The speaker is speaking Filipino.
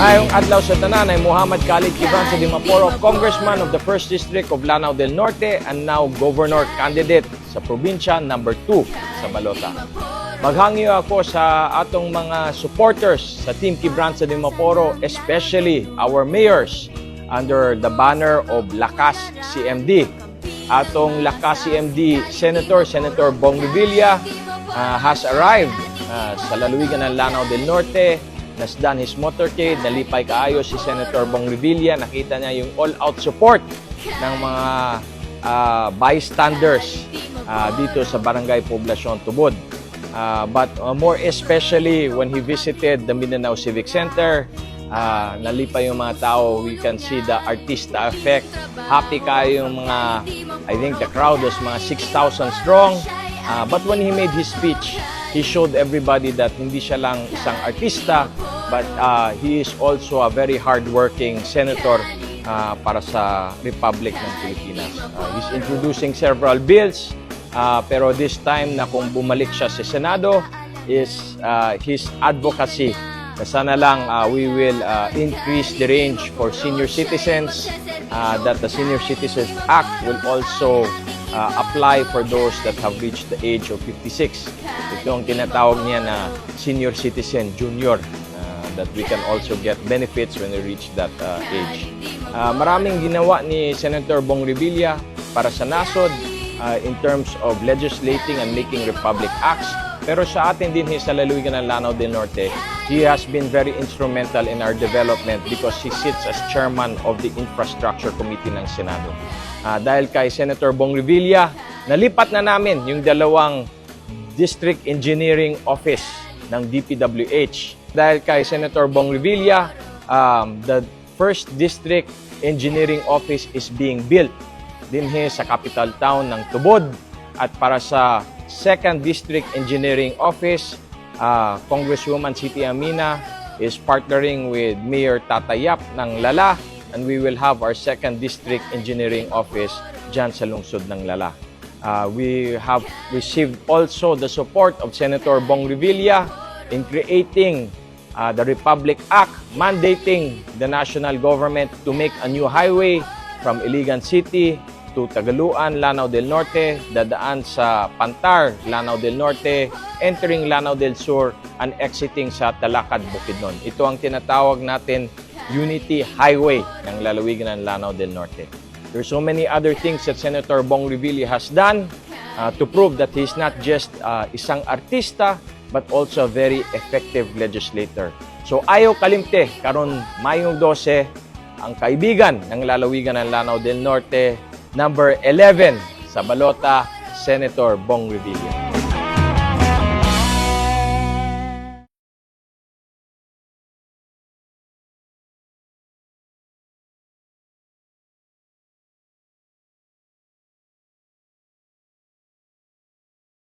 Ngayong adlaw sa tanan ay Muhammad Khalid Gibran sa Dimaporo, Congressman of the 1st District of Lanao del Norte and now Governor candidate sa probinsya number 2 sa Balota. Maghangyo ako sa atong mga supporters sa Team Gibran sa Dimaporo, especially our mayors under the banner of Lakas CMD. Atong Lakas CMD Senator, Senator Bong Revilla, uh, has arrived uh, sa lalawigan ng Lanao del Norte nasdan his motorcade, nalipay kaayo si Senator Bong Revilla, nakita niya yung all-out support ng mga ah, bystanders ah, dito sa Barangay Poblacion Tubod. Ah, but ah, more especially when he visited the Mindanao Civic Center, ah, nalipay yung mga tao, we can see the artista effect. Happy kayo yung mga, I think the crowd was mga 6,000 strong. Ah, but when he made his speech, he showed everybody that hindi siya lang isang artista, but uh, he is also a very hardworking senator uh, para sa Republic ng Pilipinas. Uh, he's introducing several bills, uh, pero this time na kung bumalik siya sa Senado is uh, his advocacy. Na Sana lang uh, we will uh, increase the range for senior citizens, uh, that the Senior Citizens Act will also uh, apply for those that have reached the age of 56. Ito ang tinatawag niya na senior citizen junior uh, that we can also get benefits when we reach that uh, age. Uh, maraming ginawa ni Senator Bong Revilla para sa nasod uh, in terms of legislating and making republic acts. Pero sa atin din sa lalawigan ng Lanao del Norte, he has been very instrumental in our development because he sits as chairman of the Infrastructure Committee ng Senado. Ah, dahil kay Senator Bong Revilla, nalipat na namin yung dalawang District Engineering Office ng DPWH. Dahil kay Senator Bong Revilla, um, the first District Engineering Office is being built dinhi sa capital town ng Tubod at para sa Second District Engineering Office, ah, Congresswoman Siti Amina is partnering with Mayor Tatayap ng Lala and we will have our Second District Engineering Office dyan sa lungsod ng Lala. Uh, we have received also the support of Senator Bong Revilla in creating uh, the Republic Act mandating the national government to make a new highway from Iligan City to Tagaluan, Lanao del Norte, dadaan sa Pantar, Lanao del Norte, entering Lanao del Sur, and exiting sa Talakad, Bukidnon. Ito ang tinatawag natin Unity Highway ng lalawigan ng Lanao del Norte. There's so many other things that Senator Bong Revilla has done uh, to prove that he's not just uh, isang artista, but also a very effective legislator. So ayaw kalimte, karon Mayong 12, ang kaibigan ng lalawigan ng Lanao del Norte, number 11 sa balota, Senator Bong Revilla.